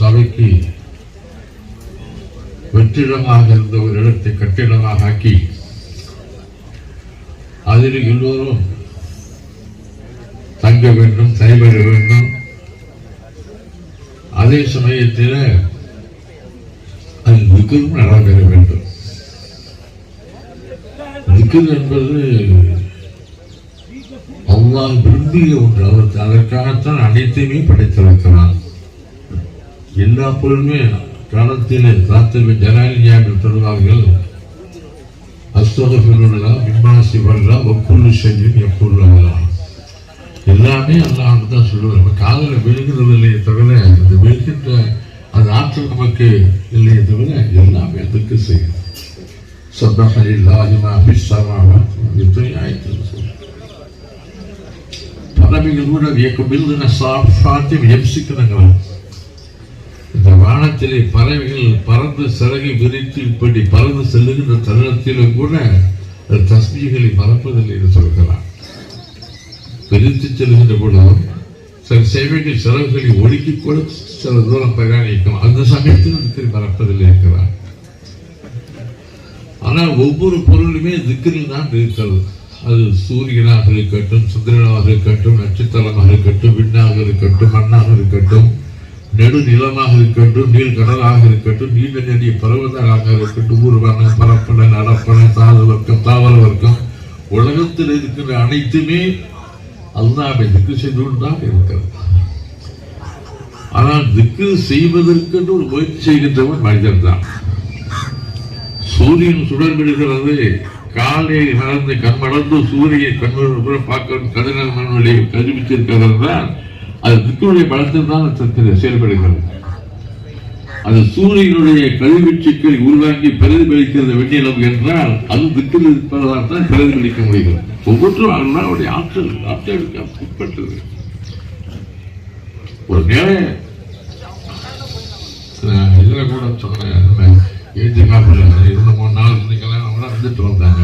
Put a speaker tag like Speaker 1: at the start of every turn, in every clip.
Speaker 1: சபைக்கு வெற்றிடமாக இருந்த ஒரு இடத்தை கட்டிடமாக ஆக்கி அதில் எல்லோரும் தங்க வேண்டும் தைபெற வேண்டும். அதே சமயத்தில் அது விக்கிரம் நடைபெற வேண்டும். விக்கிரம் என்பது அல்லாஹ் விரும்பிய ஒன்று. அவர் அதற்காகத்தான் அனைத்தையுமே படைத்திருக்கிறான். எல்லா பொருளுமே காலத்திலே ராத்திரி ஜலாலி ஞாபகம் சொல்வார்கள் அஸ்தகஃபிருல்லா மிம்மாசி வல்லா ஒப்புள்ளு செய்யும் எப்பொருளா எல்லாமே அல்லாஹ் தான் சொல்லுவார். நம்ம காதல விழுகிறது இல்லையே தவிர அந்த விழுகின்ற அந்த ஆற்றல் நமக்கு இல்லையே தவிர எல்லாமே அதுக்கு செய்யும். சப்தஹ இல்லாஹிமா பிஸ்ஸமாவாத் எத்தனை ஆயிரத்தி சொல்லுவார் பறவைகள் கூட வியக்கும். பில்துன சாஃபாத்தி எம்சிக்கிறாங்களா இந்த வானத்திலே பறவைகள் பறந்து சிறகை விரித்து இப்படி பறந்து செல்லுகின்ற தருணத்திலும் கூட தஸ்மிகளை மறப்பதில்லை என்று சொல்கிறார். விரித்து செல்கின்ற பொழுதும் சில சேவைகள் செலவுகளை ஒடுக்கி கூட சில தூரம் பிரயாணிக்கும் அந்த சமயத்தில் திக்கரை மறப்பதில்லை இருக்கிறார் ஆனால் ஒவ்வொரு பொருளுமே திக்கிரில் தான் இருக்கிறது. அது சூரியனாக இருக்கட்டும் சந்திரனாக இருக்கட்டும் நட்சத்திரமாக இருக்கட்டும் விண்ணாக இருக்கட்டும் மண்ணாக இருக்கட்டும் நெடுநிலமாக இருக்கட்டும் நீள் கடலாக இருக்கட்டும் நீண்ட நெடிய பருவதாக இருக்கட்டும் ஊர்வன பரப்பன நடப்பன தாது வர்க்கம் தாவர வர்க்கம் உலகத்தில் இருக்கின்ற அனைத்துமே அல்லாமை திக்கு செய்து கொண்டுதான் இருக்கிறது. ஆனால் திக்கு செய்வதற்கென்று ஒரு முயற்சி செய்கின்றவன் மனிதன் தான் சூரியன் சுடர்விடுகிறது காலை நடந்து மடந்து சூரியன் கண்ணு பார்க்க கதிரல் மண்வெளியை கருவித்திருக்கிறது தான் அது திக்குடைய பலத்தில் தான் அது செயல்படுகிறது. அது சூரியனுடைய கழிவுச்சுக்களை உருவாக்கி பிரதிபலிக்கிறது வெண்ணிலம் என்றால் அது திக்கில் இருப்பதால் தான் பிரதிபலிக்க முடிகிறது. ஒவ்வொன்றும் அவருடைய ஆற்றல் ஆற்றலுக்கு உட்பட்டது. ஒரு நேரம் இதில் கூட சொன்னேன் ஏஜி காப்பில் இருந்த மூணு நாள் இருந்தீங்களாம் கூட வந்துட்டு வந்தாங்க.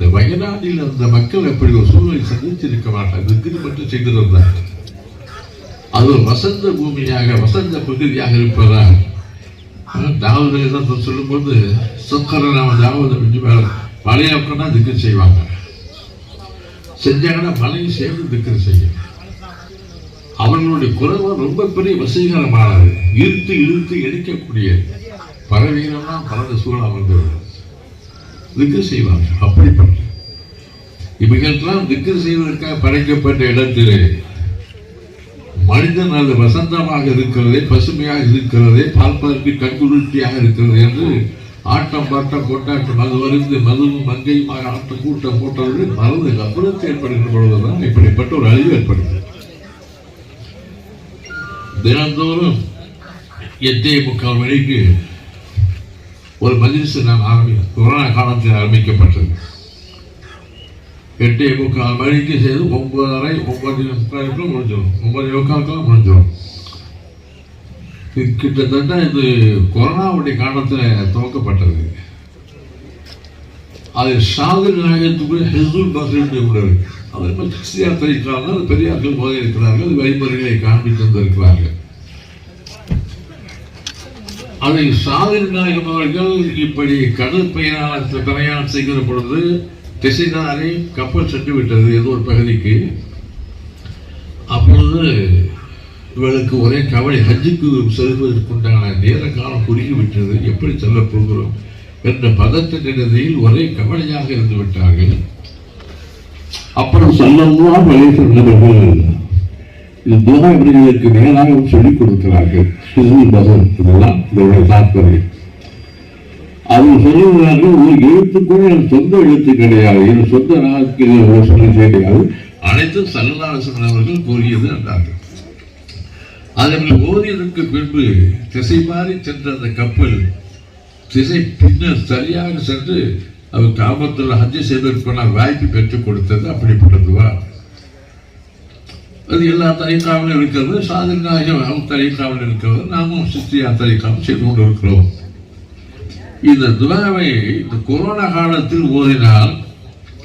Speaker 1: இந்த வயநாட்டில் அந்த மக்கள் அப்படி ஒரு சூழலை சந்தித்திருக்க மாட்டாங்க திக்கு மட்டும் செய்திருந்தார் அது ஒரு வசந்த பூமியாக வசந்த பகுதியாக இருப்பதால் தாவதை தான் சொல்லும்போது சொக்கரை நாம தாவதை மிஞ்சி மேல மலையை உட்காந்தா திக்கு செய்வாங்க. செஞ்சாங்கன்னா மலையை சேர்ந்து திக்கு செய்யும். அவர்களுடைய குரல் ரொம்ப பெரிய வசீகரமானது. இழுத்து இழுத்து எடுக்கக்கூடியது பறவைகளெல்லாம் பறந்த சூழல் அமர்ந்தவர்கள் திக்கு செய்வாங்க அப்படிப்பட்ட. இவைகளெல்லாம் திக்கு செய்வதற்காக படைக்கப்பட்ட இடத்திலே மனிதன் அது வசந்தமாக இருக்கிறதே பசுமையாக இருக்கிறதே பார்ப்பதற்கு கண்குளிர்ச்சியாக இருக்கிறது என்று ஆட்டம் பாட்டம் கொண்டாட்டம் அது வருந்து மதுவும் மங்கையுமாக ஆட்டம் கூட்டம் போட்டது மருந்து கபலத்தை ஏற்படுகின்ற பொழுதுதான் இப்படிப்பட்ட ஒரு அழிவு ஏற்படுகிறது தினந்தோறும் எட்டே முக்கால் மணிக்கு ஒரு மஜிலிசு நான் ஆரம்பி கொரோனா காலத்தில் ஆரம்பிக்கப்பட்டது. எட்டே முக்கால் மணிக்கு செய்து ஒன்பதரை ஒன்பது முக்காலுக்கும் முடிஞ்சிடும். ஒன்பது முக்காலுக்கெல்லாம் முடிஞ்சிடும். இது கிட்டத்தட்ட இது கொரோனாவுடைய காலத்தில் துவக்கப்பட்டது. அது ஷாதிர் நாயகத்துக்குள்ள ஹெசூல் பக்ரீன் கூட இருக்கு அது இப்போ கிறிஸ்தியார் தெரிவிக்கிறார்கள் பெரியார்கள் போதை இருக்கிறார்கள் அது வழிமுறைகளை காண்பித்து வந்திருக்கிறார்கள் அதை சாதிர் நாயகம் அவர்கள் இப்படி கடல் பயணம் பிரயாணம் செய்கிற பொழுது திசைதாரி கப்பல் சென்று விட்டது ஏதோ ஒரு பகுதிக்கு. அப்பொழுது இவளுக்கு ஒரே கவலை ஹஜ்ஜுக்கு செல்வதற்குண்டான நேர காலம் குறுகி விட்டது. எப்படி செல்ல போகிறோம் என்ற பதத்த நிலையில் ஒரே கவலையாக இருந்து விட்டார்கள். அப்புறம் சொல்லலாம் வெளியே சொன்னவர்கள் இது எப்படி இதற்கு நேராக சொல்லிக் கொடுக்கிறார்கள். ஹிஸ்புல் பகல் இதெல்லாம் இதோட தாற்பயம் அவர் சொல்லுகிறார்கள் ஒரு எழுத்துக்கும் என் சொந்த எழுத்து கிடையாது. என் சொந்த நாட்கள் சொல்லி கிடையாது. அனைத்தும் சல்லல்லாசன் அவர்கள் கூறியது என்றார்கள். அதில் ஓதியதற்கு பின்பு திசை மாறி சென்ற அந்த கப்பல் திசை பின்னர் சரியாக சென்று அவர் காபத்தில் ஹஜ்ஜி செய்வதற்கான வாய்ப்பு பெற்றுக் கொடுத்தது அப்படிப்பட்டதுவா அது எல்லா தரிகாவிலும் இருக்கிறது. சாதில் நாயகம் தரிகாவில் இருக்கிறது. நாமும் சித்தியா தரிகாவும் செய்து கொண்டு இருக்கிறோம். இந்த துவாவை இந்த கொரோனா காலத்தில் ஓதினால்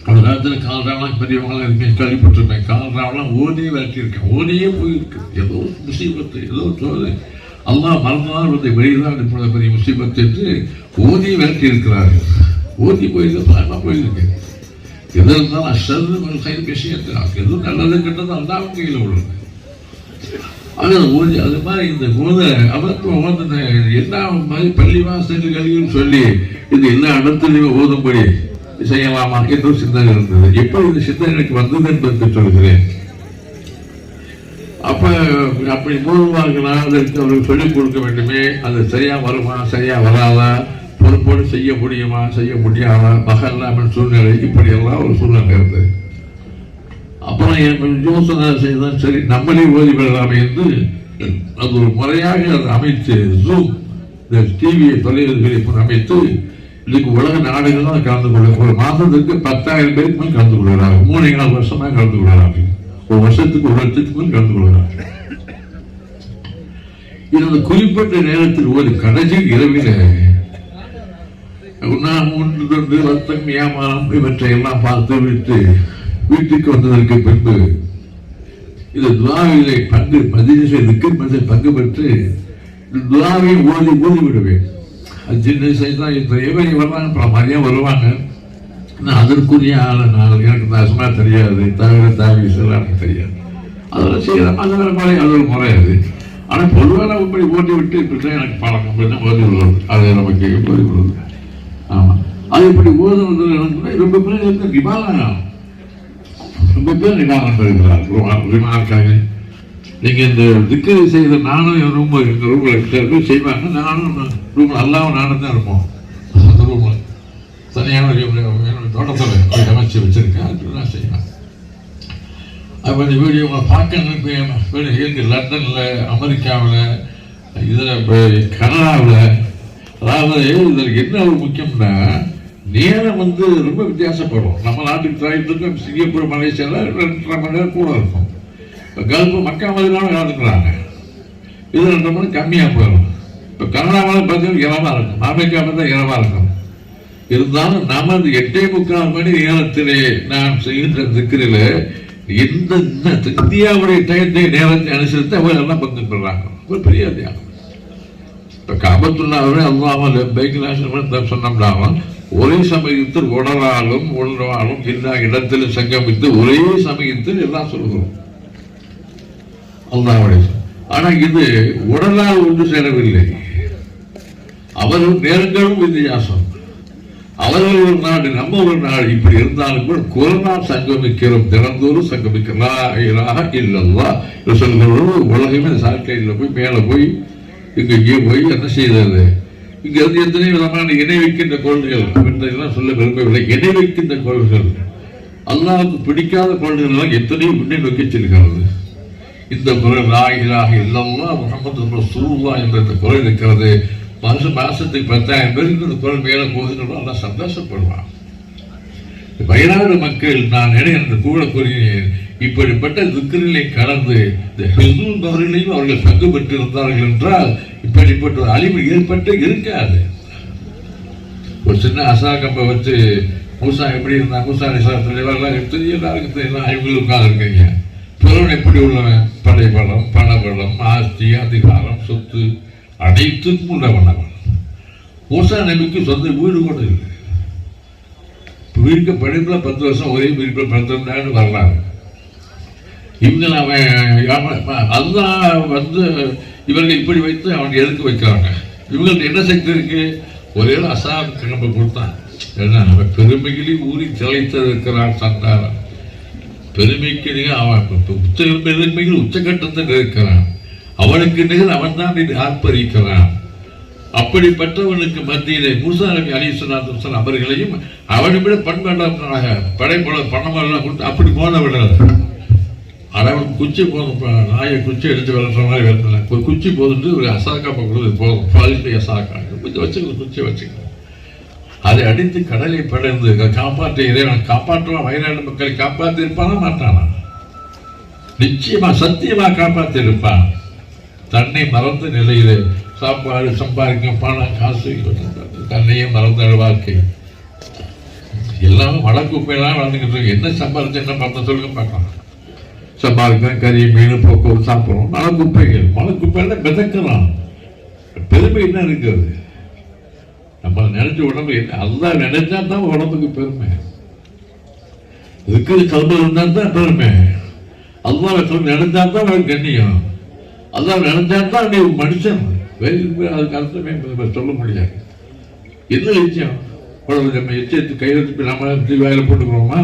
Speaker 1: அந்த காலத்தில் கால்ராவெலாம் பெரியவங்களாம் இருக்கேன் கேள்விப்பட்டிருப்பேன். கால்ராவெலாம் ஓடியே விரட்டியிருக்கேன். ஓடியே போயிருக்கு. ஏதோ முசீபத்து ஏதோ ஒரு சோதனை. அல்லாஹ் மறந்தால் வந்து வெளியில்தான் இப்பொழுது பெரிய முசீபத்து என்று ஓதியை விரட்டி இருக்கிறார்கள் ஓதி போயிருக்கு பயமா போயிருக்கு. எது இருந்தாலும் அஷர்னு ஒரு கை விஷயத்தில் எது நல்லது கெட்டது அல்லாவும் கையில் உள்ளது அது ஓதி அது மாதிரி இந்த போத அபத்துவம் வந்து என்ன மாதிரி பள்ளி வாசல்களையும் சொல்லி இது என்ன இடத்துலையும் ஓதும்படி செய்யலாமா என்று ஒரு சிந்தனை இருந்தது. எப்படி இந்த சிந்தனை எனக்கு வந்தது என்று சொல்கிறேன். அப்ப அப்படி மூலமாகனா அதற்கு அவருக்கு சொல்லிக் கொடுக்க வேண்டுமே. அது சரியா வருமா? சரியா வராதா? பொறுப்போடு செய்ய முடியுமா செய்ய முடியாதா மகல்லாமல் சூழ்நிலை இப்படி எல்லாம் ஒரு சூழ்நிலை இருந்தது அப்புறம் என் யோசனை செய்தால் சரி நம்மளே ஓதி விடலாமே என்று அது ஒரு முறையாக அதை அமைத்து ஜூம் இந்த டிவியை தொலைவர்களை அமைத்து இதுக்கு உலக நாடுகள்லாம் கலந்து கொள்ள ஒரு மாதத்துக்கு பத்தாயிரம் பேருக்கு மேல் கலந்து கொள்கிறாங்க மூணு நாலு வருஷமா கலந்து கொள்கிறாங்க ஒரு வருஷத்துக்கு ஒரு லட்சத்துக்கு மேல் கலந்து கொள்கிறாங்க இது அந்த குறிப்பிட்ட நேரத்தில் ஒரு கடைசி இரவில உண்ணாம கொண்டு வருத்தம் ஏமாறம் இவற்றை எல்லாம் பார்த்து விட்டு வீட்டுக்கு வந்ததற்கு பின்பு இந்த துவாவிலே பங்கு பதிவு செய்ததுக்கு மனிதன் பங்கு பெற்று இந்த துவாவை ஓதி ஓதி விடுவேன். அது சின்ன சைஸ் இந்த இவங்க வருவாங்க பல மாதிரியா வருவாங்க. நான் அதற்குரிய ஆளை நான் எனக்கு நாசமா தெரியாது. தவிர தாவி எனக்கு தெரியாது. அதெல்லாம் செய்யலாம் அது வேற மாதிரி அது ஒரு முறை அது. ஆனால் பொதுவாக இப்படி ஓட்டி விட்டு இப்படி தான் எனக்கு பழக்கம். இப்படி ஓதி விடுறது. அது நமக்கு ஓதி விடுறது. அது இப்படி ஓதுவது ரொம்ப பேர் வந்து நிபாலனம் ரொம்ப பேர் நிபாலனம் இருக்கிறார் விமானக்காக நீங்கள் இந்த திக்கு செய்த நானும் என் ரூம் எங்கள் ரூமில் இருக்கிறது செய்வாங்க. நானும் ரூமில் அல்லாவும் நானும் தான் இருப்போம். அந்த ரூமில். தனியான என்னோட தோட்டத்தில் அமைச்சு வச்சுருக்கேன். அது நான் செய்வேன். அப்போ இந்த வீடியோ உங்களை பார்க்கணும் இருக்கு லண்டனில் அமெரிக்காவில் இதில் கனடாவில். அதாவது இதற்கு என்ன ஒரு முக்கியம்னா நேரம் வந்து ரொம்ப வித்தியாசப்படும். நம்ம நாட்டுக்கு தாயத்துக்கும் சிங்கப்பூர் மலேசியாவில் ரெண்டரை மணி நேரம் கூட இருக்கும். இப்போ கல்ஃபு மக்கா மதினாலும் கலந்துக்கிறாங்க இது ரெண்டு மணி கம்மியாக போயிடும். இப்போ கனடாவில் பார்த்தீங்கன்னா இரவாக இருக்கும். அமெரிக்கா தான் இரவாக இருக்கும். இருந்தாலும் நமது எட்டே முக்கால் மணி நேரத்திலே நான் செய்கின்ற திக்கிரில் எந்த இந்தியாவுடைய டயத்தை நேரத்தை அனுசரித்து அவங்க எல்லாம் பங்கு பெறாங்க. ஒரு பெரிய தியானம் இப்போ காபத்துள்ளாவே அல்லாமல் பைக் சொன்னோம்னாலும் ஒரே சமயத்தில் உடலாலும் உணர்வாலும் எல்லா இடத்திலும் சங்கமித்து ஒரே சமயத்தில் எல்லாம் சொல்கிறோம் அல்லாவுடைய ஆனா இது உடலால் ஒன்று சேரவில்லை. அவர்கள் நேரங்களும் வித்தியாசம். அவர்கள் ஒரு நாடு நம்ம ஒரு நாடு இப்படி இருந்தாலும் கூட கொரோனா சங்கமிக்கிறோம் தினந்தோறும் சங்கமிக்கிறாக இல்லல்லா சொல்கிறோம் உலகமே சாட்டையில் போய் மேலே போய் இங்கே போய் என்ன செய்தது? இங்க இருந்து எத்தனை விதமான இணை வைக்கின்ற கோள்கள் என்றெல்லாம் சொல்ல விரும்பவில்லை. இணை வைக்கின்ற கோள்கள். அல்லாவுக்கு பிடிக்காத கொள்கைகள் எல்லாம் எத்தனையோ முன்னே நோக்கி செல்கிறது இந்த குரல் ராகிலாக இல்லல்லா முகமது சுருவா என்ற இந்த குரல் இருக்கிறது. வருஷம் மாசத்துக்கு பத்தாயிரம் பேருக்கு இந்த குரல் மேல போகுதுன்னு நல்லா சந்தோஷப்படுவான். வயநாடு மக்கள் நான் என்று கூட கூறினேன். இப்படிப்பட்ட துக்கரிலே கடந்து இந்த ஹிந்துல் அவர்கள் பங்கு பெற்றிருந்தார்கள் என்றால் இப்படிப்பட்ட ஒரு அழிவு ஏற்பட்டு இருக்காது. ஒரு சின்ன அசாகம்பை வச்சு மூசா எப்படி இருந்தா மூசா நிசா தலைவர்லாம் எடுத்து எல்லாருக்கும் தெரியலாம் இவங்களுக்காக இருக்கீங்க பிறவன் எப்படி உள்ளவன்? படைபலம் பணபலம் ஆஸ்தி அதிகாரம் சொத்து அனைத்துக்கும் உள்ளவன் அவன். மூசா நபிக்கு சொந்த வீடு கூட இல்லை. வீட்டுக்கு படிப்புல பத்து வருஷம் ஒரே வீட்டுல பிறந்திருந்தான்னு வரலாறு. இவங்க அவன் அதுதான் வந்து இவர்கள் இப்படி வைத்து அவன் எதுக்கு வைக்கிறாங்க? இவங்களுக்கு என்ன சக்தி இருக்கு? ஒரே அசாம் கிளம்ப கொடுத்தான். என்ன அவன் பெருமையிலே ஊறி திளைத்து இருக்கிறான் சந்தானம் பெருமைக்கு நிகர் அவன் உச்ச பெருமைகள் உச்சகட்டத்தில் இருக்கிறான். அவனுக்கு நிகர் அவன் தான் ஆர்ப்பரிக்கிறான். அப்படிப்பட்டவனுக்கு மத்தியிலே மூசா நபி அலிஸ்வநாதன் அவர்களையும் அவனை விட பண்பாடாக படைப்பட பணமெல்லாம் கொடுத்து அப்படி போன விடாது அவன் குச்சி போதும். இப்போ நாயை குச்சி எடுத்து விளக்குற மாதிரி விளக்கல ஒரு குச்சி போதுட்டு ஒரு அசாக்கா பக்கம் போதும். பாலிட்டி அசாக்கா. கொஞ்சம் வச்சுக்கணும் குச்சி வச்சுக்கணும். அதை அடித்து கடலை படர்ந்து காப்பாற்ற. இறைவன் காப்பாற்றுவான். வயநாடு மக்களை காப்பாற்றி இருப்பானா மாட்டானா? நிச்சயமா சத்தியமா காப்பாற்றி இருப்பான் தன்னை மறந்த நிலையிலே சாப்பாடு சம்பாதிக்க பணம் காசு தன்னையே மறந்த வாழ்க்கை. எல்லாமே மழை குப்பையெல்லாம் வளர்ந்துக்கிட்டு இருக்கு. என்ன சம்பாதிச்சு என்ன பண்ண சொல்லுங்க பார்க்கலாம். சம்பாதிக்கிறேன் கறி மீன் போக்குவரத்து சாப்பிட்றோம். மழை குப்பைகள் மழை குப்பையில மிதக்கலாம். பெருமை என்ன இருக்கிறது நம்ம நினைச்ச உடம்பு என்ன? அதுதான் நினைச்சா தான் உடம்புக்கு பெருமை. இருக்கிற கல்வி இருந்தால் தான் பெருமை. அதுதான் சொல்லி நினைச்சா தான் அவன் கண்ணியம். அதான் நினைச்சா தான் நீ மனுஷன். வேறு அதுக்கு அர்த்தமே சொல்ல முடியாது. என்ன லட்சியம்? உடம்பு நம்ம எச்சரித்து கையில் எடுத்து நம்ம வாயில் வாயில போட்டுக்கிறோமா?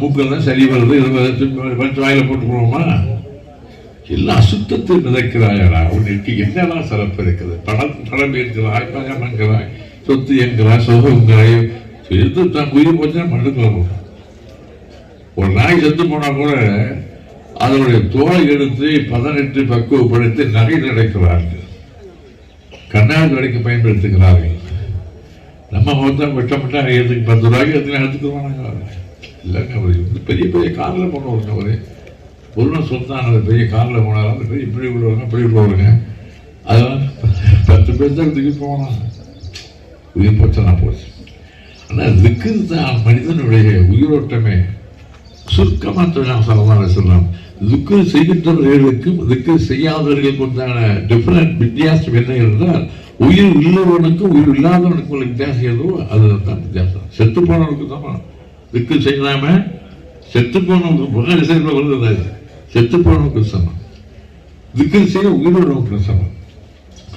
Speaker 1: மூக்கெல்லாம் சரி வருது இது வருது வாயில போட்டுக்கிறோமா எல்லாம் அசுத்தத்தை மிதக்கிறாயடா உனக்கு என்னெல்லாம் சிறப்பு இருக்குது? பணம் பணம் இருக்கிறாய் பணம் என்கிறாய் சொத்து என்கிறாய் சுகங்கிறாய் எது தான் உயிர் போச்சுன்னா மண்ணுக்குள்ள போகும். ஒரு நாய் செத்து போனால் கூட அதனுடைய தோலை எடுத்து பதனிட்டு பக்குவப்படுத்தி நகை நடக்கிறார்கள் கண்ணாடி நடைக்கு பயன்படுத்துகிறார்கள். நம்ம மொத்தம் விட்ட எதுக்கு பத்து ரூபாய்க்கு எத்தனை எடுத்துக்குவாங்க இல்லைங்க அவர் வந்து பெரிய பெரிய காரில் போனவருங்க அவர் பொருளும் சொன்னாங்க பெரிய காரில் போனாலும் பெரிய இப்படி உள்ளவங்க இப்படி உள்ளவருங்க அதெல்லாம் பத்து பேர் தான் தூக்கி போனாங்க உயிர் போச்சனா போச்சு. ஆனால் திக்குது தான் மனிதனுடைய உயிரோட்டமே. சுருக்கமாக தொழிலாளர் சொல்லலாம் சொல்லலாம் துக்கு செய்கின்றவர்களுக்கும் துக்கு செய்யாதவர்களுக்கு உண்டான டிஃப்ரெண்ட் வித்தியாசம் என்ன என்றால் உயிர் உள்ளவனுக்கும் உயிர் இல்லாதவனுக்கும் உள்ள வித்தியாசம் எதுவோ அதுதான் வித்தியாசம். செத்து போனவனுக்கு தான் துக்கு செய்யாம செத்து போனவங்க புகாரி செய்யற வருது செத்து போனவங்களுக்கு சமம். துக்கு செய்ய உயிரோடவங்களுக்கு சமம்.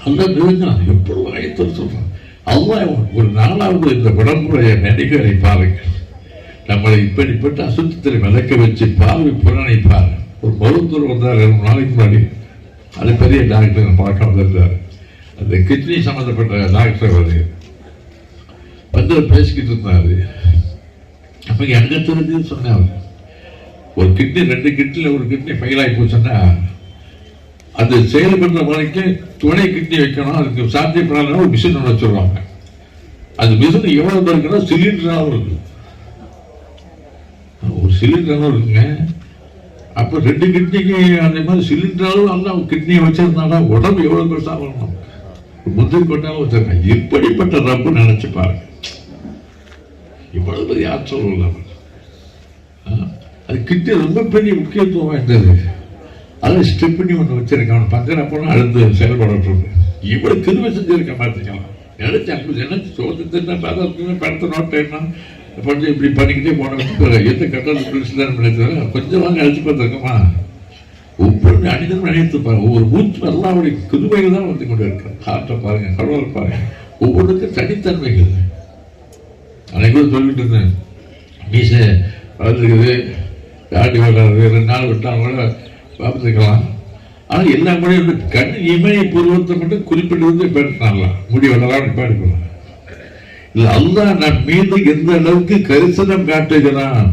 Speaker 1: அந்த விவேகம் எப்பொழுது ஆயத்தம் சொல்றான் அவங்க ஒரு நாளாவது இந்த விடமுறைய நடிகரை பாருங்கள். நம்மளை இப்படிப்பட்ட அசுத்தத்தில் விளக்க வச்சு பார்வை புலனை பாரு. ஒரு மருத்துவர் வந்தார் ரெண்டு நாளைக்கு முன்னாடி. அது பெரிய டாக்டர் பார்க்க வந்திருந்தார் அந்த கிட்னி சம்மந்தப்பட்ட டாக்டர் அவர். வந்து பேசிக்கிட்டு இருந்தாரு. அப்ப எங்க தெரிஞ்சு சொன்னார் ஒரு கிட்னி ரெண்டு கிட்னில ஒரு கிட்னி ஃபெயில் ஆகி போச்சுன்னா அது செயல்படுற வரைக்கும் துணை கிட்னி வைக்கணும். அதுக்கு சாத்தியப்படாத ஒரு மிஷின் ஒன்று வச்சுருவாங்க. அந்த மிஷின் எவ்வளவு இருக்குன்னா சிலிண்டராகவும் இருக்கு. ஒரு சிலிண்டராகவும் இருக்குங்க. அப்போ ரெண்டு கிட்னிக்கு அந்த மாதிரி சிலிண்டராலும் அந்த கிட்னியை வச்சிருந்தாடா உடம்பு எவ்வளவு பெருசாக வரணும் முந்திரி கொட்டாலும் வச்சிருக்காங்க இப்படிப்பட்ட ரப்பு நினைச்சு பாருங்க. இவ்வளவு பெரிய ஆற்றல் உள்ளவர் அது கிட்ட ரொம்ப பெரிய முக்கியத்துவம் வாய்ந்தது. அதில் ஸ்டெப் பண்ணி ஒன்று வச்சிருக்கான். பஞ்சனை போனால் அழுந்து செயல்படட்டும் இவ்வளவு திரும்ப செஞ்சிருக்க பார்த்துக்கலாம். நினைச்சு அங்கே நினைச்சு சோதனை தின்ன பதம் படத்தை நோட்டை என்ன கொஞ்சம் இப்படி பண்ணிக்கிட்டே போன எந்த கட்டணம் பிரிச்சுதான் நினைத்தாலும் கொஞ்சம் வாங்க அழைச்சு பார்த்துருக்கோமா? ஒவ்வொரு மனிதனும் நினைத்து பாருங்க. ஒவ்வொரு மூச்சு எல்லாருடைய கிருமைகள் தான் வந்து கொண்டு இருக்கு காற்றை பாருங்க கடவுளை பாருங்க. ஒவ்வொன்றுக்கும் தனித்தன்மைகள். அனைவரும் சொல்லிட்டு இருந்தேன். மீசை வளர்ந்துருக்குது. தாண்டி வளர்றது ரெண்டு நாள் விட்டால் கூட பார்த்துக்கலாம். ஆனால் எல்லா முறையும் கண் இமய பூர்வத்தை மட்டும் குறிப்பிட்டு பேசினாங்களாம் முடி வளரான்னு பேடிக்கலாம் இல்லை அல்லா நம் மீது எந்த அளவுக்கு கரிசனம் காட்டுகிறான்?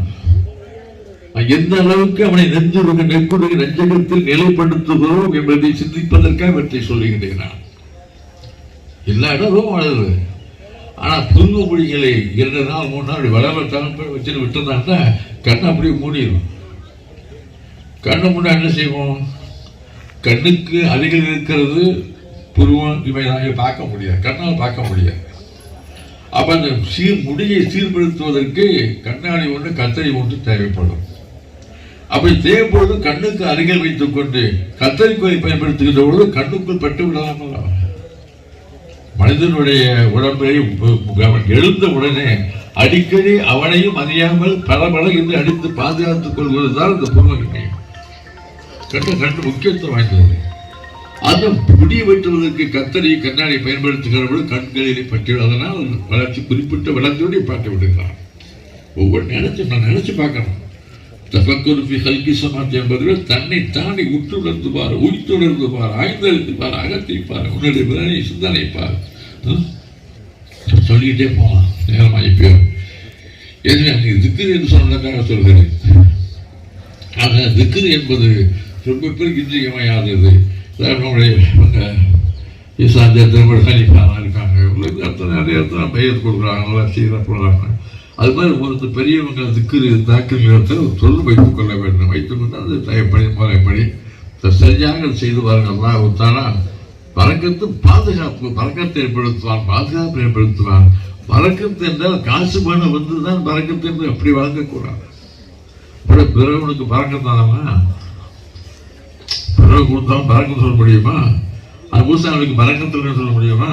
Speaker 1: எந்த அளவுக்கு அவனை நெஞ்சுருக நெக்குடைய நெஞ்சகத்தில் நிலைப்படுத்துகிறோம் என்பதை சிந்திப்பதற்காக இவற்றை சொல்லுகின்றேன் நான். எல்லா இடமும் வளருது. ஆனால் துன்ப மொழிகளை இரண்டு நாள் மூணு நாள் வளர போய் வச்சுட்டு விட்டுருந்தாங்கன்னா கண்ணை அப்படியே மூடிடும் கண்ணை மூட என்ன செய்வோம்? கண்ணுக்கு அருகில் இருக்கிறது புருவம் இவை நாங்கள் பார்க்க முடியாது. கண்ணால் பார்க்க முடியாது. அப்போ அந்த சீர் முடியை சீர்படுத்துவதற்கு கண்ணாடி ஒன்று கத்தரி ஒன்று தேவைப்படும். அப்படி தேவைப்படுவது கண்ணுக்கு அருகில் வைத்துக்கொண்டு கத்தரிக்கோலை பயன்படுத்துகின்ற பொழுது கண்ணுக்குள் பட்டு விடலாமல்ல மனிதனுடைய உடம்பை அவன் எழுந்த உடனே அடிக்கடி அவனையும் அறியாமல் பரபல என்று அடித்து பாதுகாத்துக் கொள்வதுதான் இந்த புறமகிமை கண்டு கண்டு முக்கியத்துவம் வாய்ந்தது. அந்த முடி வெட்டுவதற்கு கத்தரி கண்ணாடி பயன்படுத்துகிறவர்கள் கண்களிலே பற்றி அதனால் வளர்ச்சி குறிப்பிட்ட வளர்ச்சியோடு பார்த்து விடுகிறார். ஒவ்வொரு நினைச்சு நான் நினைச்சு பார்க்கணும். தபக்கொரு ஹல்கி சமாத்தி என்பதில் தன்னை தாண்டி உற்றுணர்ந்து பார் உயிர்த்துணர்ந்து பார் ஆய்ந்தறிந்து பார் அகத்தை பார் உன்னுடைய விதனை சிந்தனை பார் சொல்லிக்கிட்டே போகலாம் நேரம் ஆகிப்போ எதுவே அங்கே திக்கு என்று சொன்னதாக சொல்கிறேன். ஆக திக்ரு என்பது ரொம்ப பேருக்கு இன்றியமையாதது நம்முடைய இவங்க திருமண இருக்காங்க. அத்தனை நிறைய இடத்துல பெயர் கொடுக்குறாங்க நல்லா சீராக போடுறாங்க அது மாதிரி ஒரு பெரியவங்க திக்கு தாக்கிரத்தை தொடர்பு வைத்துக் கொள்ள வேண்டும். வைத்துக் கொண்டு அது தயப்படி முறைப்படி சரியாக செய்து வாருங்கள் அல்லாஹ் தானா பறக்கத்து பாதுகாப்பு பறக்கத்தை ஏற்படுத்துவான் பாதுகாப்பு ஏற்படுத்துவான். பறக்கத்து என்றால் காசு பணம் வந்து தான் பறக்கத்து என்று அப்படி வழங்கக்கூடாது. அப்புறம் பிறவனுக்கு பறக்கத்தானமா பிறகு கொடுத்தாலும் பறக்கம் சொல்ல முடியுமா? அது மூசாவுக்கு பறக்கத்தில் சொல்ல முடியுமா?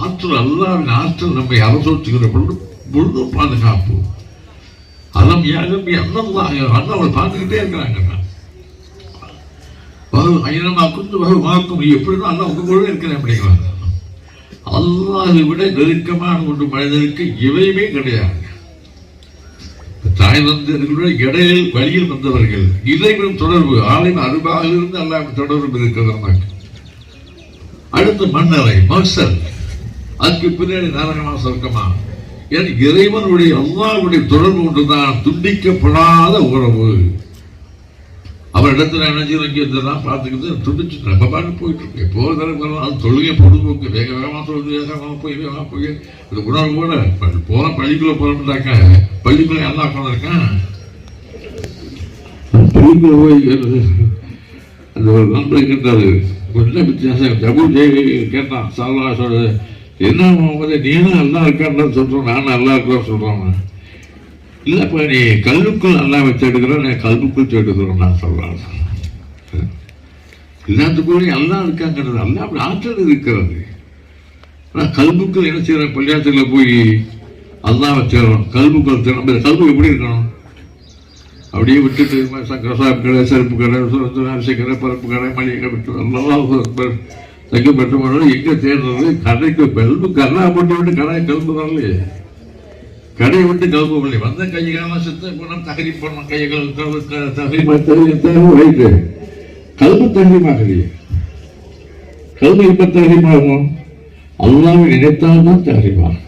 Speaker 1: ஆற்றல் அல்லாவின் ஆற்றல் நம்மை அரசோற்றுகிற பொழுது முழு பாதுகாப்பு அலம் யாரும் அண்ணன் அண்ணன் பார்த்துக்கிட்டே இருக்கிறாங்க வகு ஐநமா குந்து வகு வாக்கும். அண்ணா உங்க கூட இருக்கிறேன் அப்படிங்கிறாங்க. அல்லாஹை விட நெருக்கமான ஒன்று மனிதனுக்கு இவையுமே கிடையாது. தாய் வந்தவர்களோட இடையில் வழியில் வந்தவர்கள். இறைவன் தொடர்பு ஆளின் அருபாக இருந்து அல்லாஹ் தொடர்பு இருக்கிறது அடுத்து மன்னரை மக்சல் அதுக்கு பின்னாடி நரகமா சொர்க்கமா? ஏன் இறைவனுடைய அல்லாஹ்வுடைய தொடர்பு ஒன்றுதான் துண்டிக்கப்படாத உறவு. அவர் இடத்துல நினைச்சு இதெல்லாம் பார்த்துக்கிட்டு துடிச்சு நம்ம பாட்டு போயிட்டு இருக்கு எப்போ தடவை அது தொழுகை பொழுதுபோக்கு வேக வேகமாக தொழுது வேகமாக போய் வேகமாக போய். இந்த உணவு கூட போகிறோம் பள்ளிக்குள்ளே போகிறோம்னாக்க பள்ளிக்குள்ளே எல்லாம் உட்காந்துருக்கான் பள்ளிக்குள்ளே போய் அந்த ஒரு நண்பர் கேட்டாரு கொஞ்சம் வித்தியாசம்? ஜபுல் ஜெய் கேட்டான் சல்லா என்ன முகமது நீனும் நல்லா இருக்கான்னு சொல்கிறோம் நானும் நல்லா இருக்கிறோம் சொல்கிறோம் இல்லைப்பா நீ கல்லுக்குள் நல்லா வச்சு நீ நான் கல்லுக்குள் தேடுக்கிறோம் நான் சொல்கிறேன் எல்லாத்துக்குள்ளே எல்லாம் இருக்காங்கிறது எல்லாம் அப்படி ஆற்றல் இருக்கிறது. ஆனால் கல்புக்கள் என்ன செய்கிறேன் பள்ளியாசத்தில் போய் அல்லாஹ் கல்புக்கள் கல்புக்குள் இந்த கல்பு எப்படி இருக்கணும்? அப்படியே விட்டுட்டு கசாப்பு கடை செருப்பு கடை அரிசி கடை பருப்பு கடை மளிகை கடை விட்டு எல்லாம் தங்க பெற்று எங்கே தேடுறது? கடைக்கு கல்பு கண்ணா மட்டும் விட்டு கடை கல்பு வரலையே கடையை விட்டு கல்பு வரலையே வந்த காலம் சுத்த போனோம் தகரி போனோம் கைகள் தகரி ரைட்டு. கல்பு தகரிமாகலையே கல்வி எப்ப தகரிமாகும் அல்லாமல் நினைத்தால்தான் தகரிமாகும்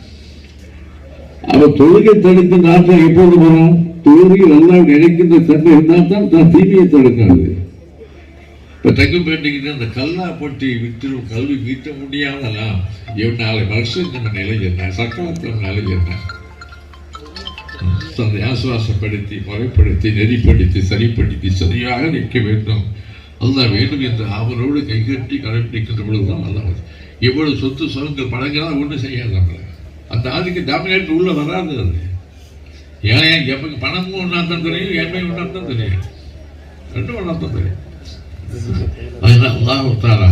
Speaker 1: அவ தொழுகை தடுத்து நாட்டை எப்போது வரும்? தொழுகை அல்லாஹ் நினைக்கின்ற தன்மை இருந்தால் தான் தீமையை தடுக்காது. இப்போ தங்கம் அந்த கல்லா போட்டி விட்டு கல்வி மீட்ட முடியாதலாம் இவன் நாலு வருஷம் நம்ம நிலை என்ன? சக்கரத்தில் நிலை என்ன? தன்னை ஆசுவாசப்படுத்தி முறைப்படுத்தி நெறிப்படுத்தி சரிப்படுத்தி சரியாக நிற்க வேண்டும். அதுதான் வேண்டும் என்று அவரோடு கைகட்டி கடைபிடிக்கின்ற பொழுதுதான் அல்லாஹ் எவ்வளவு சொத்து சுகங்கள் பழங்களால் ஒன்றும் செய்யாது நம்மளை. அந்த ஆதிக்கு டாமினேட் உள்ள வராது அது. ஏன் எப்ப பணமும் ஒன்றா தான் தெரியும் ஏழ்மையும் ஒன்றா தான் தெரியும். ரெண்டும் ஒன்றா தான் தெரியும். அதுதான் அல்லாஹ் தாரா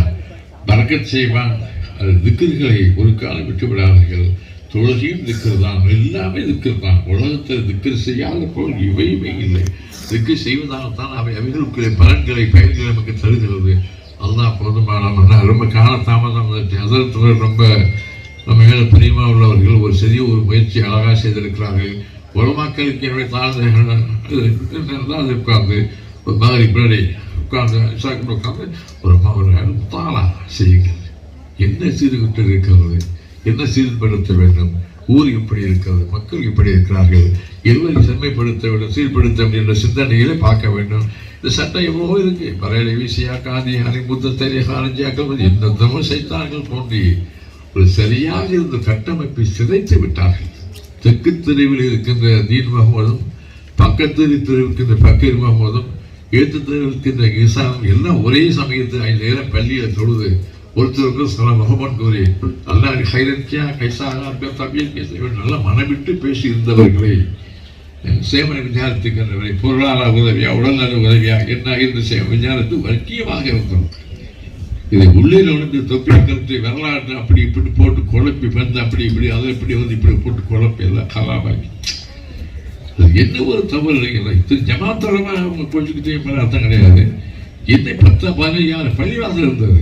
Speaker 1: பறக்கச் செய்வான். அது திக்கர்களை ஒரு காலம் விட்டு விடாதீர்கள். தொழுகையும் திக்கர் தான். எல்லாமே திக்கர் தான். உலகத்தில் திக்கர் செய்யாத போல் இவையுமே இல்லை. திக்கு செய்வதால்தான் அவை அவைகளுக்குரிய பலன்களை பயன்களை நமக்கு தருகிறது. அதுதான் போதுமானவன் ரொம்ப கால தாமதம் அதற்கு ரொம்ப நம்ம மேல பிரியமாக உள்ளவர்கள் ஒரு சிறிய ஒரு முயற்சி அழகாக செய்திருக்கிறார்கள். உலமாக்களுக்கு என்னுடைய தாழ்ந்த அது உட்கார்ந்து ஒரு மாதிரி பின்னாடி உட்கார்ந்து சாக்கு உட்கார்ந்து ஒரு ஒரு தாளா செய்யுங்கள். என்ன சீர்கிட்டு இருக்கிறது என்ன சீர்படுத்த வேண்டும்? ஊர் எப்படி இருக்கிறது மக்கள் எப்படி இருக்கிறார்கள். எவ்வளவு செம்மைப்படுத்த வேண்டும் சீர்படுத்த வேண்டும் என்ற சிந்தனைகளை பார்க்க வேண்டும். இந்த சட்டம் எவ்வளவோ இருக்கு. பறையலை வீசியா ஹரி புத்தனியாரஞ்சியா தெரிய காரஞ்சியாக்கள் எந்தெந்தமோ செய்தார்கள் தோன்றி ஒரு சரியாக இருந்த கட்டமைப்பை சிதைத்து விட்டார்கள். தெற்கு தெருவில் இருக்கின்ற தீன் முகமதும் பக்கத்து தெருவில் இருக்கின்ற பக்கீர் முகமதும் எழுத்து இசாம் எல்லாம் ஒரே சமயத்தில் ஐந்து நேரம் பள்ளியில் தொழுது ஒருத்தருக்கு சில முகமன் கூறி அல்லா ஹைரன்கியா கைசாக தபியல் நல்லா மனமிட்டு பேசி இருந்தவர்களை சேமன விஞ்ஞானத்துக்கு பொருளாதார உதவியா உடல்நல உதவியா என்ன இந்த விஞ்ஞானத்து வர்க்கியமாக இருந்தோம். இதை உள்ளே நுழைந்து தொப்பி கருத்து வரலாற்று அப்படி இப்படி போட்டு குழப்பி வந்து அப்படி இப்படி அதை இப்படி வந்து இப்படி போட்டு குழப்பி எல்லாம் கலாபாக்கி. என்ன ஒரு தவறு இல்லைங்களா இது ஜமாத்தரமாக அவங்க கொஞ்சிக்கிட்டே மேலே அர்த்தம் கிடையாது. என்னை பத்த பதினையாறு பள்ளிவாசல் இருந்தது.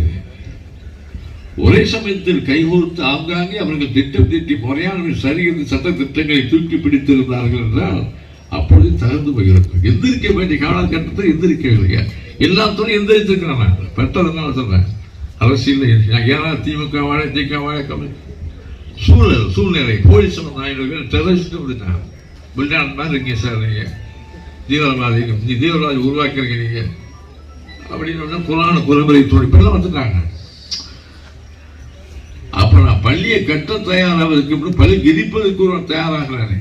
Speaker 1: ஒரே சமயத்தில் கைகோர்த்து ஆங்காங்கே அவர்கள் திட்டம் தீட்டி முறையான சரியான சட்ட திட்டங்களை தூக்கி பிடித்திருந்தார்கள் என்றால் அப்பொழுது தகர்ந்து போயிருக்கும். எந்திரிக்க வேண்டிய காலகட்டத்தில் எந்திரிக்கவில்லைங்க எல்லா துறையும் எந்திரிச்சிருக்கிறேன் நான் பெற்றதுனால சொல்றேன் அரசியல் ஏன்னா திமுக வாழ திக வாழ சூழல் சூழ்நிலை போலீஸ் நாயுடுகள் டெரரிஸ்ட் விட்டாங்க மாதிரி இருக்கீங்க சார் நீங்கள் தீவிரவாதி நீ தீவிரவாதி உருவாக்கிறீங்க நீங்கள் அப்படின்னு சொன்னா புராண குரபரை தோழி வந்துட்டாங்க. அப்போ நான் பள்ளியை கட்ட தயாராவதுக்கு அப்புறம் பள்ளி இடிப்பதற்கு ஒரு தயாராகிறானே.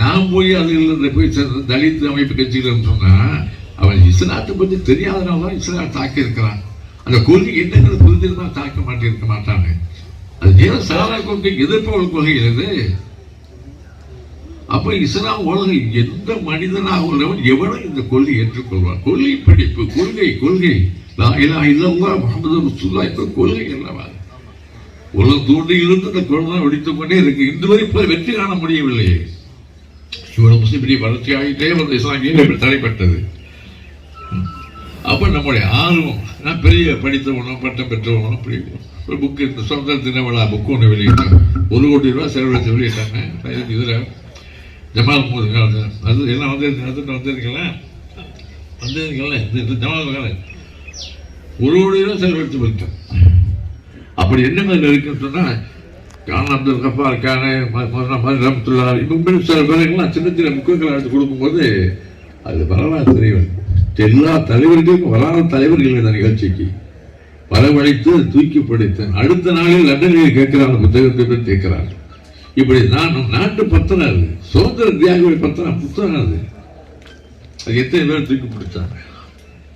Speaker 1: நான் போய் அதுல போய் சேர்ந்து தலித் அமைப்பு கட்சிகள் சொன்னால் அவன் இஸ்லாத்தை பற்றி தெரியாதனால தான் இஸ்லாம் தாக்கி இருக்கிறான். அந்த கொள்கை என்னங்கிறது புரிஞ்சிருந்தா தாக்க மாட்டிருக்க மாட்டாங்க அது ஏன் சாதாரண கொள்கை எதிர்ப்பு ஒரு கொள்கை இது. அப்ப இஸ்லாம் உலகம் எந்த மனிதனாக உள்ளவன் எவனும் இந்த கொள்கை ஏற்றுக்கொள்வான்? கொள்கை படிப்பு கொள்கை கொள்கை. லா இலாஹ இல்லல்லாஹ் கொள்கை அல்லவா? உலகம் தோன்றி இருந்து இந்த கொள்கை வெடித்துக் கொண்டே இருக்கு. இந்த வரை இப்ப வெற்றி காண முடியவில்லையே. இவ்வளவு முஸ்லிம் பெரிய வளர்ச்சி ஆகிட்டே இஸ்லாமிய இப்படி தடைப்பட்டது. அப்ப நம்முடைய ஆர்வம் நான் பெரிய படித்தவனும் பட்டம் பெற்றவனும் அப்படி ஒரு புக்கு இந்த சுதந்திர தின விழா புக்கு ஒன்று வெளியிட்டாங்க. ஒரு கோடி ரூபாய் செலவழித்து வெளியிட்டாங்க. இதுல ஜமால் மோதுங்க அது எல்லாம் வந்து அது வந்திருக்கல இது ஜமால் மகால ஒரு கோடி செலவழித்து வைக்கும் அப்படி என்ன மாதிரி இருக்குன்னு சொன்னால் கான் அப்துல் கஃபார் கானு ரம்துல்லா இப்போ சில பேருக்கெல்லாம் சின்ன சின்ன முக்கியங்களை எடுத்து கொடுக்கும்போது அது வரலாறு தலைவர் எல்லா தலைவர்களுக்கும் வரலாறு தலைவர்கள் இந்த நிகழ்ச்சிக்கு வரவழைத்து தூக்கி படைத்தேன் அடுத்த நாளில் லண்டனில் கேட்கிறாங்க புத்தகத்தை பேர் கேட்கிறாங்க இப்படி நான் நாட்டு பத்திரம் அது சுதந்திர தியாகிகள் பார்த்தா புத்தகம் அது. அது எத்தனை பேர் தூக்கி பிடிச்சாங்க.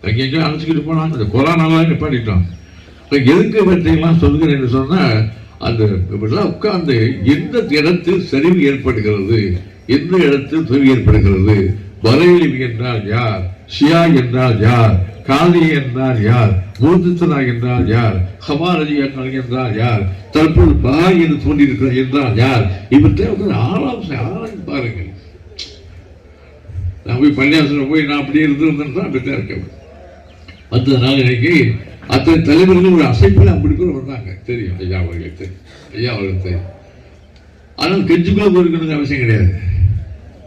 Speaker 1: அங்கே எங்கேயோ அழைச்சிக்கிட்டு போனாங்க. அந்த கொரோனாலாம் நிப்பாட்டிட்டோம் இப்போ எதுக்கு பற்றியெல்லாம் என்னென்னு சொன்னால் அந்த இப்படிலாம் உட்கார்ந்து எந்த இடத்தில் சரிவு ஏற்படுகிறது எந்த இடத்தில் சரிவு ஏற்படுகிறது வரையிலிம் என்றால் யார் ஷியா என்றால் யார் காலி என்றால் யார்? மூர்த்தித்தனா என்றால் யார்? ஹமாரஜி என்றால் யார்? தற்போது பாய் என்று தோன்றியிருக்கிறார் என்றால் யார்? இவற்றை வந்து ஆராய்ச்சி ஆராய்ச்சி பாருங்கள். நான் போய் பள்ளியாசனம் போய் நான் அப்படியே இருந்திருந்தேன் அப்படித்தான் இருக்கேன். வந்ததுனால இன்னைக்கு அத்தனை தலைவர்கள் ஒரு அசைப்பில் அப்படி கூட வந்தாங்க. தெரியும் ஐயா அவர்களுக்கு தெரியும். ஐயா அவர்களுக்கு தெரியும். ஆனால் கெஞ்சுக்குள்ள போயிருக்கணுங்க அவசியம் கிடையாது.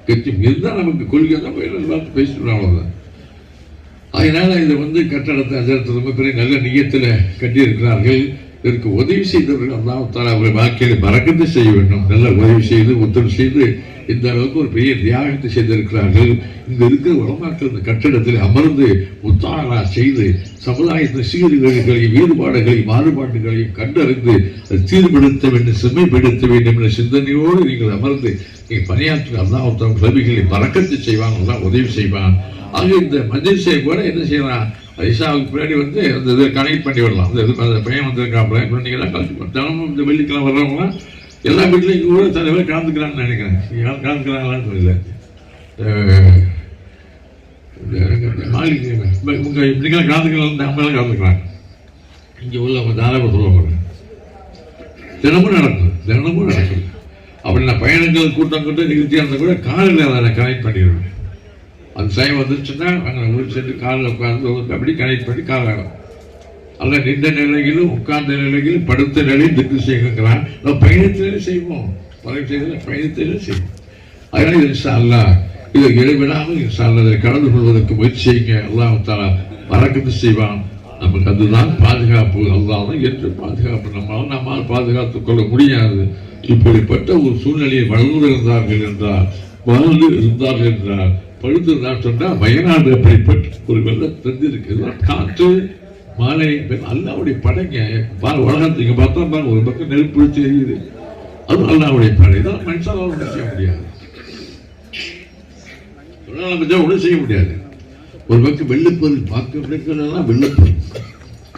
Speaker 1: கட்சி இருந்தால் நமக்கு கொள்கை தான் போய் பார்த்து பேசிட்டு அவ்வளோதான் அதனால இதை வந்து கட்டடத்தை அஜரத்தை ரொம்ப பெரிய நல்ல நியத்தில் கட்டியிருக்கிறார்கள். இதற்கு உதவி செய்தவர்கள் அல்லாஹால அவரை வாழ்க்கையில் மறக்கத்தை செய்ய வேண்டும். நல்ல உதவி செய்து உத்தரவு செய்து இந்த அளவுக்கு ஒரு பெரிய தியாகத்தை செய்திருக்கிறார்கள். இங்க இருக்கிற உலமாக்கள் இந்த கட்டடத்தில் அமர்ந்து முத்தாரா செய்து சமுதாயத்தின் சீர்கேடுகளையும் வேறுபாடுகளையும் மாறுபாடுகளையும் கண்டறிந்து அதை சீர்படுத்த வேண்டும் செம்மைப்படுத்த வேண்டும் என்ற சிந்தனையோடு நீங்கள் அமர்ந்து நீங்கள் பணியாற்ற அல்லாஹ் கல்விகளை மறக்கத்தை செய்வான் அல்லாஹ் உதவி செய்வான். ஆக இந்த மஜிஸை கூட என்ன செய்யலாம்? ஐஷாவுக்கு பின்னாடி வந்து அந்த இதை கனெக்ட் பண்ணி விடலாம். அந்த இது அந்த பையன் வந்திருக்காப்புல குழந்தைங்களாம் கலந்து தினமும் இந்த வெள்ளிக்கிழமை வர்றவங்களாம் எல்லா வீட்லையும் இங்கே கூட சில பேர் கலந்துக்கிறான்னு நினைக்கிறேன். கலந்துக்கிறாங்களான்னு தெரியல. உங்கள் இப்படிக்கெல்லாம் கலந்துக்கலாம் நம்மளாம் கலந்துக்கிறாங்க இங்கே உள்ள அவங்க தாராளம் சொல்லுவாங்க தினமும் நடக்குது. தினமும் நடக்குது. அப்படி நான் பயணங்கள் கூட்டம் கூட்டம் நிகழ்ச்சியாக இருந்தால் கூட காலையில் அதை கனெக்ட் பண்ணிடுவேன். அந்த சைவம் வந்துச்சுன்னா அங்கே முடிச்சுட்டு சென்று காலில் உட்கார்ந்து அப்படி கனெக்ட் பண்ணி காலம் அல்ல நின்ற நிலையிலும் உட்கார்ந்த நிலையிலும் படுத்த நிலையில் திக்கு செய்கிறான் நம்ம பயணத்திலே செய்வோம். பழைய செய்தால் பயணத்திலே செய்வோம். அதனால இது அல்லா இதை இடைவிடாமல் இன்ஷா இதை கடந்து கொள்வதற்கு முயற்சி செய்யுங்க. அல்லாஹ் தாலா மறக்கத்து செய்வான். நமக்கு அதுதான் பாதுகாப்பு. அல்லாதான் என்று பாதுகாப்பு. நம்மளால் நம்மால் பாதுகாத்துக் கொள்ள முடியாது. இப்படிப்பட்ட ஒரு சூழ்நிலையை வளர்ந்து இருந்தார்கள் என்றால் வளர்ந்து இருந்தார்கள் என்றால் பழுதுதான் சொன்னால் வயநாடு அப்படிப்பட்ட ஒரு வெள்ளம் தெரிஞ்சிருக்கு காற்று மாலை அல்லாவுடைய படைங்க. பாரு உலகத்துக்கு பார்த்தா பாருங்க ஒரு பக்கம் நெருப்பு பிடிச்சி எரியுது. அது அல்லாவுடைய படை. இதான் மனுஷனால் ஒன்றும் செய்ய முடியாது. ஒன்றால் நம்ம ஒன்றும் செய்ய முடியாது. ஒரு பக்கம் வெள்ளப்பொருள் பார்க்க வெள்ளப்பொருள்.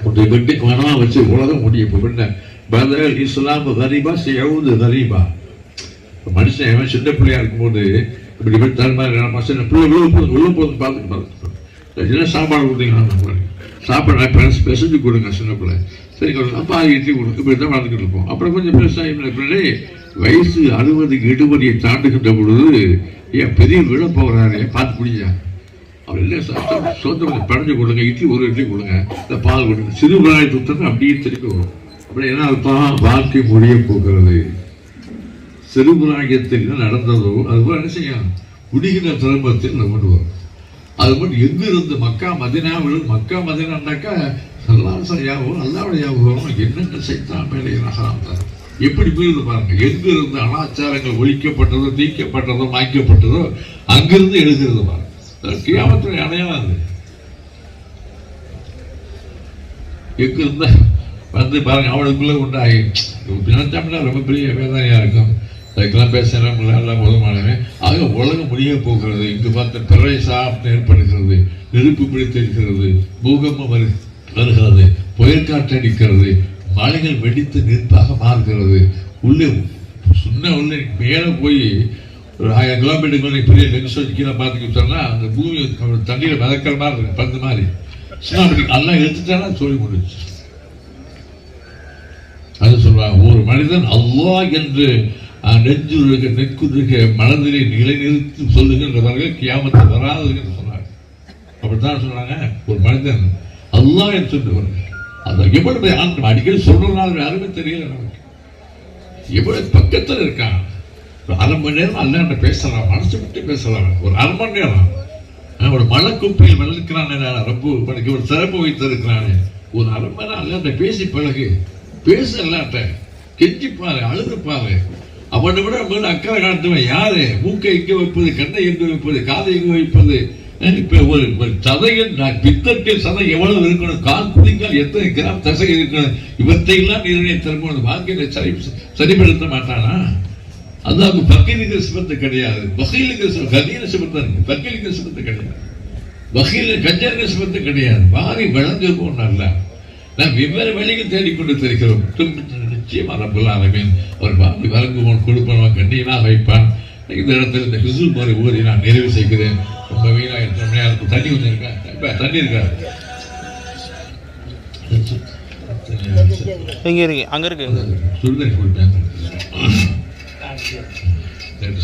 Speaker 1: ஒன்றை வெட்டி மனமாக வச்சு உலகம் முடியும் இப்போ என்ன? பதல் இஸ்லாம் கரீபா செய்யவுது கரீபா. மனுஷன் சின்ன பிள்ளையா இருக்கும்போது இப்படி போய் தருமாறு பசங்க பிள்ளை உள்ள போதும் உள்ள போதும் பார்த்துட்டு பார்த்துட்டு என்ன சாப்பாடு கொடுத்தீங்கன்னா சாப்பாடு நான் பெருசு பெசஞ்சு கொடுங்க சின்ன பிள்ளை. சரி அப்பா இட்லி கொடுங்க இப்படி தான் வளர்ந்துக்கிட்டு இருப்போம். அப்புறம் கொஞ்சம் பெருசாக பிள்ளை வயசு அறுபது எழுபதியை தாண்டுகின்ற பொழுது ஏன் பெரிய விழ போகிறாரு பார்த்து முடிஞ்சா அவர் இல்லை சாப்பிட்டா கொஞ்சம் படைஞ்சு கொடுங்க இட்லி ஒரு இட்லி கொடுங்க இந்த பால் கொடுங்க. சிறு பிராய அப்படியே திருப்பி வரும். அப்படி என்ன அர்த்தம்? வாழ்க்கை முடிய போகிறது. சிறுபிராயத்தில் நடந்ததோ அதுபோல் என்ன செய்யும் குடிகிற திரும்பத்தில் நம்ம கொண்டு வரும். அது மட்டும் எங்கிருந்து மக்கா மதினாவில் மக்கா மதினாண்டாக்கா சல்லாசர் யாபகம் அல்லாவுடைய யாபகம் என்னென்ன செய்தான் மேலே நகராம் எப்படி புரியுது பாருங்க. எங்கிருந்து அனாச்சாரங்கள் ஒழிக்கப்பட்டதோ நீக்கப்பட்டதோ மாய்க்கப்பட்டதோ அங்கிருந்து எழுதுகிறது பாருங்க. கியாமத்துடைய அடையாளம் அது. எங்க இருந்தா வந்து பாருங்க அவளுக்குள்ள உண்டாகி. நினைச்சோம்னா ரொம்ப பெரிய வேதனையாக இருக்கும். அதுக்கெல்லாம் பேசுறோம் எல்லாம் போதுமானவன் ஆக உலகம் முடிய போகிறது இங்கு பார்த்த பிறை சாப்பிட்டு ஏற்படுகிறது நெருப்பு பிடித்திருக்கிறது பூகம்பம் வரு வருகிறது புயற்காற்று அடிக்கிறது மலைகள் வெடித்து நெருப்பாக மாறுகிறது. உள்ளே சொன்ன உள்ளே மேலே போய் ஒரு ஆயிரம் கிலோமீட்டருக்கு பெரிய லென்ஸ் கீழே பார்த்துக்க சொன்னால் அந்த பூமி தண்ணியில் மிதக்கிற மாதிரி இருக்கு பந்து மாதிரி. அப்படி எல்லாம் எடுத்துட்டானா சொல்லி முடிச்சு அது சொல்றாங்க ஒரு மனிதன் அல்லா என்று நெஞ்சுருக நெக்குருக மனதிலே நிலைநிறுத்தி சொல்லுகின்றவர்கள் கியாமத்து வராதுன்னு சொன்னாங்க. அப்படித்தான் சொன்னாங்க ஒரு மனிதன். அல்லாஹ் என்று சொல்லுவார்கள் அந்த எவ்வளவு ஆண்டு அடிக்கடி சொல்றதுனால யாருமே தெரியல நமக்கு. எவ்வளவு பக்கத்தில் இருக்கான். ஒரு அரை மணி நேரம் அல்லாண்ட பேசலாம் மனசு விட்டு பேசலாம். ஒரு அரை மணி நேரம். ஒரு ஒரு மலைக்குப்பையில் வெள்ளிக்கிறானே ரொம்ப உனக்கு ஒரு சிறப்பு வைத்திருக்கிறானே. ஒரு அரை மணி நேரம் அல்லாண்ட பேசி பழகு. பேச அல்லாட்ட. கெஞ்சிப்பாரு அழுதுப்பாரு. அவனை விட நம்ம அக்கறை காட்டுவேன் யாரு? மூக்கை இங்க வைப்பது கண்ணை எங்க வைப்பது காதை எங்க வைப்பது? இப்ப ஒரு சதையில் பித்தட்டில் சதை எவ்வளவு இருக்கணும்? கால் குதிக்கால் எத்தனை கிராம் தசை இருக்கணும்? இவற்றையெல்லாம் நிர்ணயம் திரும்ப வாழ்க்கையில சரி சரிப்படுத்த மாட்டானா? அதாவது பக்கீலுக்கு சிபத்து கிடையாது. வகையிலுக்கு சிபத்து கதீன சிபத்து இருக்கு பக்கீலுக்கு சிபத்து கிடையாது. வகையில் கஞ்சருக்கு சிபத்து கிடையாது. வாரி விளங்குவோம் நல்லா. நான் வெவ்வேறு வழிகள் தேடிக்கொண்டு தெரிகிறோம் துன்ப- நிச்சயமா ரப்பல் ஆலமீன் வாரி வழங்குவோன் கொடுப்பவன் கண்ணியமாக வைப்பான். இந்த இடத்துல இந்த ஹிசுல் மாதிரி ஊரை நான் நிறைவு செய்கிறேன். ரொம்ப வீணா எத்தனை மணி நேரம் தண்ணி கொஞ்சம் இருக்கா? இப்ப தண்ணி இருக்கா?
Speaker 2: இங்க இருக்கு அங்க இருக்கு.
Speaker 1: சுடுதண்ணி குடிப்பேன்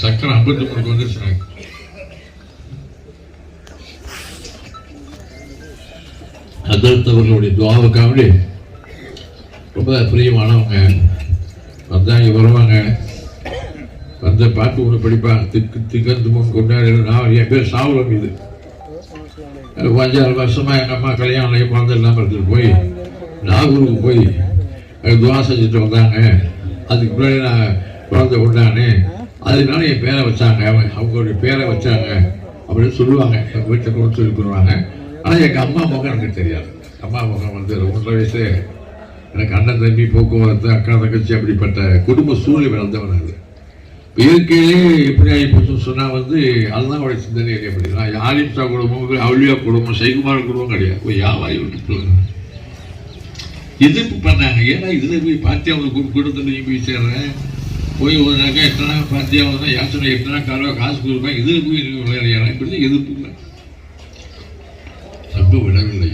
Speaker 1: சக்கரை ஐம்பத்தி மூணுக்கு வந்துருச்சு எனக்கு அதர்த்தவர்களுடைய துவாவுக்காக ரொம்ப பிரியமானவங்க. வந்தாங்க வருவாங்க. வந்த பாட்டு ஒன்று படிப்பாங்க. திக்கு திகந்து முன் கொண்டாடி நான் என் பேர் சாவலம் இது. அஞ்சாறு வருஷமாக எங்கள் அம்மா கல்யாணம் ஆகி குழந்தை இல்லாமல் இருந்துட்டு போய் நாகூருக்கு போய் துவா செஞ்சுட்டு வந்தாங்க. அதுக்கு முன்னாடி நான் குழந்தை கொண்டானே அதனால என் பேரை வச்சாங்க. அவங்க- அவங்களுடைய பேரை வச்சாங்க. அப்படின்னு சொல்லுவாங்க. எங்கள் வீட்டில் கூட சொல்லி கொடுவாங்க ஆனால் எங்கள் அம்மா முகம் எனக்கு தெரியாது. அம்மா முகம் வந்து ஒன்றரை வயசு. எனக்கு அண்ணன் தம்பி போக்குவரத்து அக்கா தங்கச்சி அப்படிப்பட்ட குடும்ப சூழ்நிலை வளர்ந்தவன் அது இயற்கையிலே எப்படி ஆகிப்போச்சுன்னு சொன்னால் வந்து அதுதான் அவருடைய சிந்தனை எப்படி நான் குடும்பம் அவுளியா குடும்பம் சைகுமார குடும்பம் கிடையாது. போய் யாவாரி விட்டு எதிர்ப்பு பண்ணாங்க. ஏன்னா இதில் போய் பார்த்தியா அவங்க கொடுத்து நீ போய் சேர்றேன் போய் ஒரு நகை எத்தனை பாத்தியாவது வந்து யாசனை எத்தனை காரோ காசு கொடுப்பேன். இதில் போய் நீ விளையாடுறா இப்படி எதிர்ப்பு இல்லை. ரொம்ப விடவில்லை.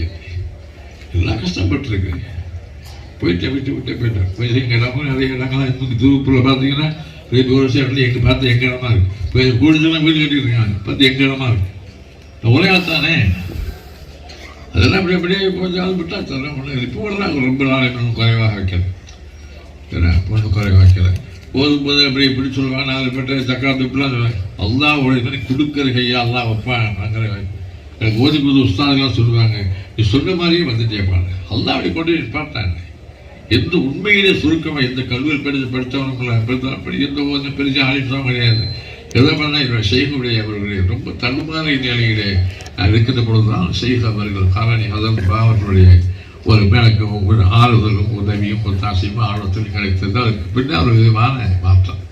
Speaker 1: எல்லாம் கஷ்டப்பட்டுருக்கேன் போயிட்டே விட்டு விட்டு போயிட்டேன் போய் எங்கள் இடமும் நிறைய இடங்கள்லாம் இன்னும் தூரத்தில் பார்த்தீங்கன்னா ஒரு வருஷம் இடத்துல எங்கே பார்த்து எங்கள் இடமா இருக்கு போய் கூடுதலாம் வீடு கட்டிருக்காங்க பார்த்து எங்கள் இடமா இருக்கு உலகத்தானே அதெல்லாம் இப்படி அப்படியே கொஞ்சம் விட்டா தர ஒன்று இப்போ வரலாம் ரொம்ப நாள் இன்னும் குறைவாக வைக்கிறேன் ஏன்னா பொண்ணு குறைவாக வைக்கிறேன் போதும் போது அப்படி இப்படி சொல்லுவாங்க நாலு பேர்ட்ட தக்காத்து இப்படிலாம் சொல்லுவேன் அல்லா உழைத்து கொடுக்குற கையா அல்லா வைப்பான் அங்கே எனக்கு ஓதி போது உஸ்தாதெல்லாம் சொல்லுவாங்க நீ சொன்ன மாதிரியே வந்துட்டே பாருங்க அல்லா அப்படி கொண்டு போய் பார்த்தாங்க எந்த உண்மையிலே சுருக்கமாக எந்த கல்வியில் படித்து படித்தவனுக்குள்ள படித்தாலும் எந்த ஒரு பெரிய ஆலிம்சாவும் கிடையாது. எதை பண்ணால் இவருடைய செய்குடைய அவர்களுடைய ரொம்ப தகுமான நிலையிலே இருக்கிற இருக்கின்ற பொழுதுதான் செய்க அவர்கள் காரணி அதன் அவர்களுடைய ஒரு மேலக்கு ஒரு ஆறுதலும் உதவியும் ஒரு தாசியமும் ஆர்வத்தில் கிடைத்தது அதற்கு பின்னர் ஒரு விதமான மாற்றம்.